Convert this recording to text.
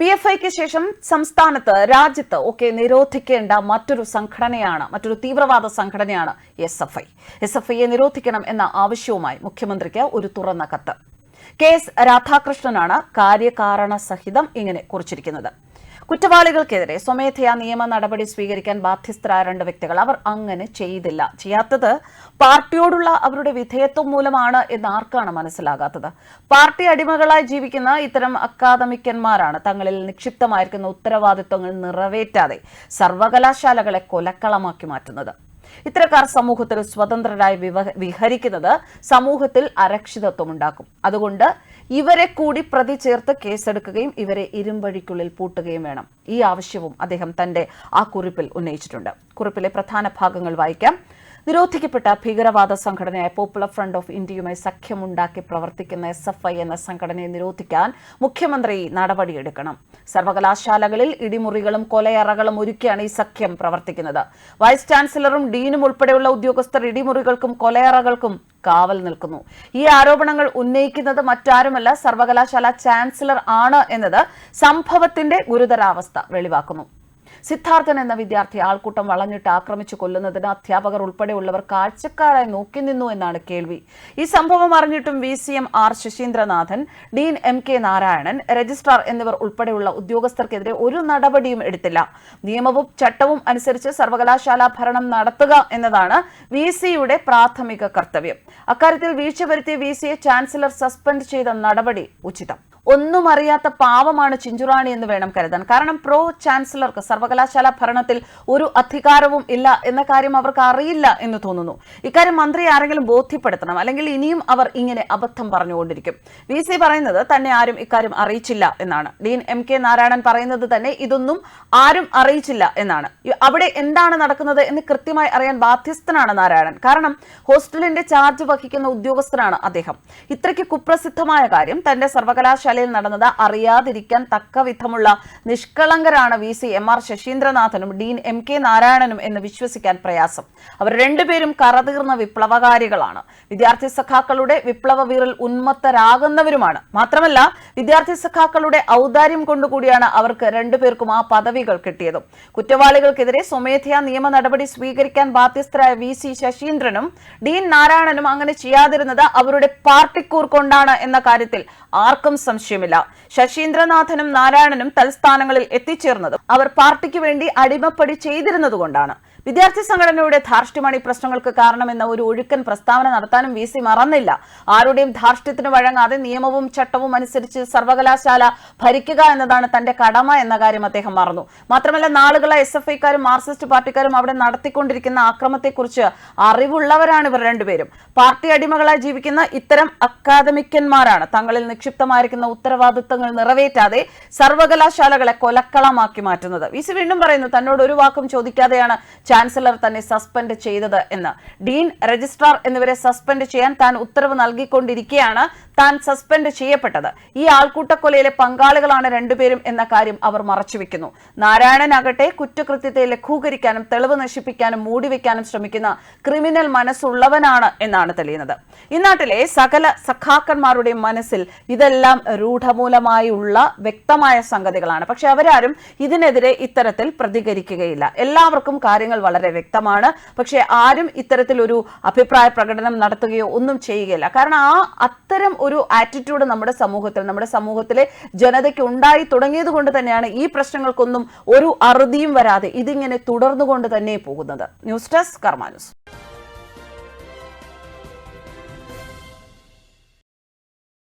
P F ഐക്ക് ശേഷം സംസ്ഥാനത്ത് രാജ്യത്ത് ഒക്കെ നിരോധിക്കേണ്ട മറ്റൊരു സംഘടനയാണ് മറ്റൊരു തീവ്രവാദ സംഘടനയാണ് S F I S F ഐയെ നിരോധിക്കണം എന്ന ആവശ്യവുമായി മുഖ്യമന്ത്രിക്ക് ഒരു തുറന്ന കത്ത്. കെ എസ് രാധാകൃഷ്ണനാണ് കാര്യകാരണ സഹിതം ഇങ്ങനെ കുറിച്ചിരിക്കുന്നത്. കുറ്റവാളികൾക്കെതിരെ സ്വമേധയാ നിയമ നടപടി സ്വീകരിക്കാൻ ബാധ്യസ്ഥരായ രണ്ട് വ്യക്തികൾ അവർ അങ്ങനെ ചെയ്തില്ല. ചെയ്യാത്തത് പാർട്ടിയോടുള്ള അവരുടെ വിധേയത്വം മൂലമാണ് എന്ന് ആർക്കാണ് മനസ്സിലാകാത്തത്. പാർട്ടി അടിമകളായി ജീവിക്കുന്ന ഇത്തരം അക്കാദമിക്കന്മാരാണ് തങ്ങളിൽ നിക്ഷിപ്തമായിരിക്കുന്ന ഉത്തരവാദിത്വങ്ങൾ നിറവേറ്റാതെ സർവകലാശാലകളെ കൊലക്കളമാക്കി മാറ്റുന്നത്. ഇത്തരക്കാർ സമൂഹത്തിൽ സ്വതന്ത്രരായി വിഹരിക്കുന്നത് സമൂഹത്തിൽ അരക്ഷിതത്വം ഉണ്ടാക്കും അതുകൊണ്ട് ഇവരെ കൂടി പ്രതി ചേർത്ത് കേസെടുക്കുകയും ഇവരെ ഇരുമ്പഴിക്കുള്ളിൽ പൂട്ടുകയും വേണം. ഈ ആവശ്യവും അദ്ദേഹം തന്റെ ആ കുറിപ്പിൽ ഉന്നയിച്ചിട്ടുണ്ട്. കുറിപ്പിലെ പ്രധാന ഭാഗങ്ങൾ വായിക്കാം. നിരോധിക്കപ്പെട്ട ഭീകരവാദ സംഘടനയായ പോപ്പുലർ ഫ്രണ്ട് ഓഫ് ഇന്ത്യയുമായി സഖ്യമുണ്ടാക്കി പ്രവർത്തിക്കുന്ന എസ് എഫ് ഐ എന്ന സംഘടനയെ നിരോധിക്കാൻ മുഖ്യമന്ത്രി നടപടിയെടുക്കണം. സർവകലാശാലകളിൽ ഇടിമുറികളും കൊലയറകളും ഒരുക്കിയാണ് ഈ സഖ്യം പ്രവർത്തിക്കുന്നത്. വൈസ് ചാൻസലറും ഡീനും ഉൾപ്പെടെയുള്ള ഉദ്യോഗസ്ഥർ ഇടിമുറികൾക്കും കൊലയറകൾക്കും കാവൽ നിൽക്കുന്നു. ഈ ആരോപണങ്ങൾ ഉന്നയിക്കുന്നത് മറ്റാരുമല്ല സർവകലാശാല ചാൻസലർ ആണ് എന്നത് സംഭവത്തിന്റെ ഗുരുതരാവസ്ഥ വെളിവാക്കുന്നു. സിദ്ധാർത്ഥൻ എന്ന വിദ്യാർത്ഥി ആൾക്കൂട്ടം വളഞ്ഞിട്ട് ആക്രമിച്ചു കൊല്ലുന്നതിന് അധ്യാപകർ ഉൾപ്പെടെയുള്ളവർ കാഴ്ചക്കാരായി നോക്കി നിന്നു എന്നാണ് കേൾവി. ഈ സംഭവം അറിഞ്ഞിട്ടും V C M R Sasheendranath dean M K Narayanan registrar എന്നിവർ ഉൾപ്പെടെയുള്ള ഉദ്യോഗസ്ഥർക്കെതിരെ ഒരു നടപടിയും എടുത്തില്ല. നിയമവും ചട്ടവും അനുസരിച്ച് സർവകലാശാല ഭരണം നടത്തുക എന്നതാണ് വി സിയുടെ പ്രാഥമിക കർത്തവ്യം. അക്കാര്യത്തിൽ വീഴ്ച വരുത്തിയ വി സിയെ ചാൻസലർ സസ്പെൻഡ് ചെയ്ത നടപടി ഉചിതം. ഒന്നും അറിയാത്ത പാവമാണ് ചിഞ്ചുറാണി എന്ന് വേണം കരുതാൻ. കാരണം പ്രോ ചാൻസലർക്ക് സർവകലാശാല ഭരണത്തിൽ ഒരു അധികാരവും ഇല്ല എന്ന കാര്യം അവർക്ക് അറിയില്ല എന്ന് തോന്നുന്നു. ഇക്കാര്യം മന്ത്രി ആരെങ്കിലും ബോധ്യപ്പെടുത്തണം. അല്ലെങ്കിൽ ഇനിയും അവർ ഇങ്ങനെ അബദ്ധം പറഞ്ഞുകൊണ്ടിരിക്കും. വി സി പറയുന്നത് തന്നെ ആരും ഇക്കാര്യം അറിയിച്ചില്ല എന്നാണ്. ഡീൻ എം കെ നാരായണൻ പറയുന്നത് തന്നെ ഇതൊന്നും ആരും അറിയിച്ചില്ല എന്നാണ്. അവിടെ എന്താണ് നടക്കുന്നത് എന്ന് കൃത്യമായി അറിയാൻ ബാധ്യസ്ഥനാണ് നാരായണൻ. കാരണം ഹോസ്റ്റലിന്റെ ചാർജ് വഹിക്കുന്ന ഉദ്യോഗസ്ഥനാണ് അദ്ദേഹം. ഇത്രയ്ക്ക് കുപ്രസിദ്ധമായ കാര്യം തന്റെ സർവകലാശാലയിൽ നടന്നത് അറിയാതിരിക്കാൻ തക്കവിധമുള്ള നിഷ്കളങ്കരാണ് വി സി എം ആർ ശശീന്ദ്രനാഥനും ഡീൻ എം കെ നാരായണനും എന്ന് വിശ്വസിക്കാൻ പ്രയാസം. അവർ രണ്ടുപേരും കറതീർന്ന വിപ്ലവകാരികളാണ്. വിദ്യാർത്ഥി സഖാക്കളുടെ വിപ്ലവ വീറിൽ ഉന്മത്തരാകുന്നവരുമാണ്. മാത്രമല്ല വിദ്യാർത്ഥി സഖാക്കളുടെ ഔദാര്യം കൊണ്ടുകൂടിയാണ് അവർക്ക് രണ്ടുപേർക്കും ആ പദവികൾ കിട്ടിയതും. കുറ്റവാളികൾക്കെതിരെ സ്വമേധയാ നിയമ നടപടി സ്വീകരിക്കാൻ ബാധ്യസ്ഥരായ വി സി ശശീന്ദ്രനും ഡീൻ നാരായണനും അങ്ങനെ ചെയ്യാതിരുന്നത് അവരുടെ പാർട്ടിക്കൂർ കൊണ്ടാണ് എന്ന കാര്യത്തിൽ ആർക്കും സംശയമില്ല ശശീന്ദ്രനാഥനും നാരായണനും തൽസ്ഥാനങ്ങളിൽ എത്തിച്ചേർന്നതും അവർ പാർട്ടിക്ക് വേണ്ടി അടിമപ്പടി ചെയ്തിരുന്നതുകൊണ്ടാണ്. വിദ്യാർത്ഥി സംഘടനയുടെ ധാർഷ്ട്യമാണ് ഈ പ്രശ്നങ്ങൾക്ക് കാരണമെന്ന ഒരു ഒഴുക്കൻ പ്രസ്താവന നടത്താനും വി സി മറന്നില്ല. ആരുടെയും ധാർഷ്ട്യത്തിന് വഴങ്ങാതെ നിയമവും ചട്ടവും അനുസരിച്ച് സർവകലാശാല ഭരിക്കുക എന്നതാണ് തന്റെ കടമ എന്ന കാര്യം അദ്ദേഹം മറന്നു. മാത്രമല്ല നാളുകളായി എസ് എഫ് ഐക്കാരും മാർക്സിസ്റ്റ് പാർട്ടിക്കാരും അവിടെ നടത്തിക്കൊണ്ടിരിക്കുന്ന ആക്രമത്തെക്കുറിച്ച് അറിവുള്ളവരാണ് ഇവർ രണ്ടുപേരും. പാർട്ടി അടിമകളായി ജീവിക്കുന്ന ഇത്തരം അക്കാദമിക്കന്മാരാണ്. തങ്ങളിൽ നിക്ഷിപ്തമായിരിക്കുന്ന ഉത്തരവാദിത്തങ്ങൾ നിറവേറ്റാതെ സർവകലാശാലകളെ കൊലക്കളമാക്കി മാറ്റുന്നത്. വി സി വീണ്ടും പറയുന്നു തന്നോട് ഒരു വാക്കും ചോദിക്കാതെയാണ് ചാൻസലർ തന്നെ സസ്പെൻഡ് ചെയ്തത് എന്ന്. ഡീൻ രജിസ്ട്രാർ എന്നിവരെ സസ്പെൻഡ് ചെയ്യാൻ താൻ ഉത്തരവ് നൽകിക്കൊണ്ടിരിക്കെയാണ് താൻ സസ്പെൻഡ് ചെയ്യപ്പെട്ടത്. ഈ ആൾക്കൂട്ടക്കൊലയിലെ പങ്കാളികളാണ് രണ്ടുപേരും എന്ന കാര്യം അവർ മറച്ചുവെക്കുന്നു. നാരായണനാകട്ടെ കുറ്റകൃത്യത്തെ ലഘൂകരിക്കാനും തെളിവ് നശിപ്പിക്കാനും മൂടിവെക്കാനും ശ്രമിക്കുന്ന ക്രിമിനൽ മനസ്സുള്ളവനാണ് എന്നാണ് തെളിയുന്നത്. ഇന്നാട്ടിലെ നാട്ടിലെ സകല സഖാക്കന്മാരുടെയും മനസ്സിൽ ഇതെല്ലാം രൂഢമൂലമായുള്ള വ്യക്തമായ സംഗതികളാണ്. പക്ഷെ അവരാരും ഇതിനെതിരെ ഇത്തരത്തിൽ പ്രതികരിക്കുകയില്ല. എല്ലാവർക്കും കാര്യങ്ങൾ വളരെ വ്യക്തമാണ്. പക്ഷേ ആരും ഇത്തരത്തിൽ ഒരു അഭിപ്രായ പ്രകടനം നടത്തുകയോ ഒന്നും ചെയ്യുകയില്ല. കാരണം ആ അത്തരം ഒരു ആറ്റിറ്റ്യൂഡ് നമ്മുടെ സമൂഹത്തിൽ നമ്മുടെ സമൂഹത്തിലെ ജനതയ്ക്ക് ഉണ്ടായി തുടങ്ങിയത് കൊണ്ട് തന്നെയാണ് ഈ പ്രശ്നങ്ങൾക്കൊന്നും ഒരു അറുതിയും വരാതെ ഇതിങ്ങനെ തുടർന്നുകൊണ്ട് തന്നെ പോകുന്നത്. News desk കർമാനുസ്